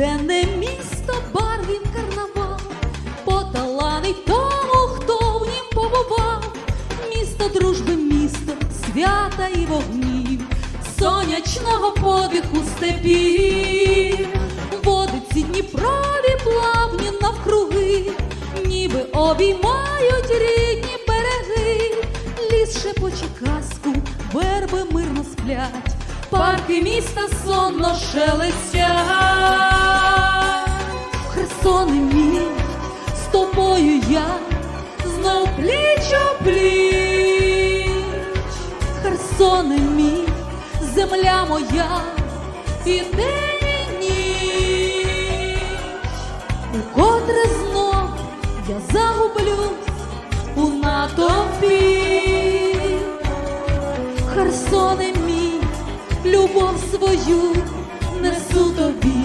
південне місто, барвін карнавал, поталанить тому, хто в нім побував. Місто дружби, місто свята і вогнів, сонячного подиху степів, водиці Дніпрові плавні навкруги, ніби обіймають рідні береги, ліс шепоче казку, верби мирно сплять, парки міста сонно шелестять. Херсоне мій, з тобою я знов пліч пліч. Херсоне мій, земля моя, і день і ніч. Укотре знов я загублюсь у натовпі. Херсоне мій, любов свою несу тобі.